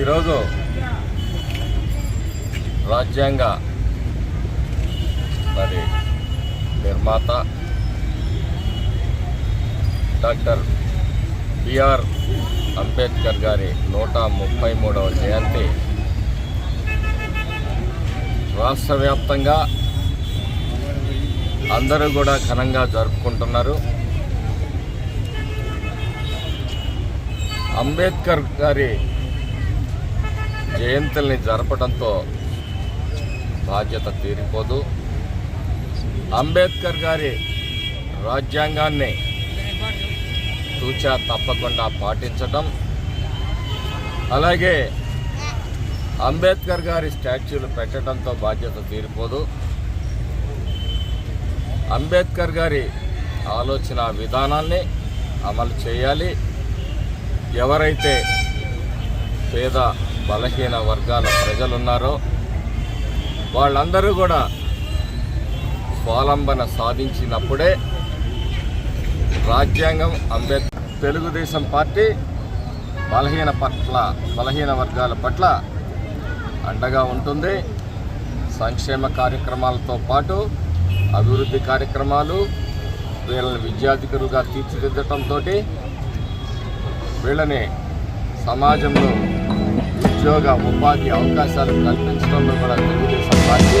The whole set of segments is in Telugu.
ఈరోజు రాజ్యాంగ మరి నిర్మాత డాక్టర్ బిఆర్ అంబేద్కర్ గారి నూట ముప్పై మూడవ జయంతి రాష్ట్ర వ్యాప్తంగా అందరూ కూడా ఘనంగా జరుపుకుంటున్నారు. అంబేద్కర్ గారి జయంతుల్ని జరపడంతో బాధ్యత తీరిపోదు. అంబేద్కర్ గారి రాజ్యాంగాన్ని తూచా తప్పకుండా పాటించటం. అలాగే అంబేద్కర్ గారి స్టాచ్యూలు పెట్టడంతో బాధ్యత తీరిపోదు. అంబేద్కర్ గారి ఆలోచన విధానాన్ని అమలు చేయాలి. ఎవరైతే పేద బలహీన వర్గాల ప్రజలున్నారో వాళ్ళందరూ కూడా స్వాలంబన సాధించినప్పుడే రాజ్యాంగం అంబేద్కర్ తెలుగుదేశం పార్టీ బలహీన పట్ల బలహీన వర్గాల పట్ల అండగా ఉంటుంది. సంక్షేమ కార్యక్రమాలతో పాటు అభివృద్ధి కార్యక్రమాలు వీళ్ళని విద్యార్థికులుగా తీర్చిదిద్దటంతో వీళ్ళని సమాజంలో ఉద్యోగ ఉపాధి అవకాశాలు కల్పించడంలో కూడా తెలుగుదేశం పార్టీ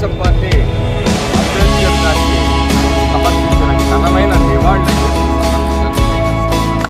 Somebody.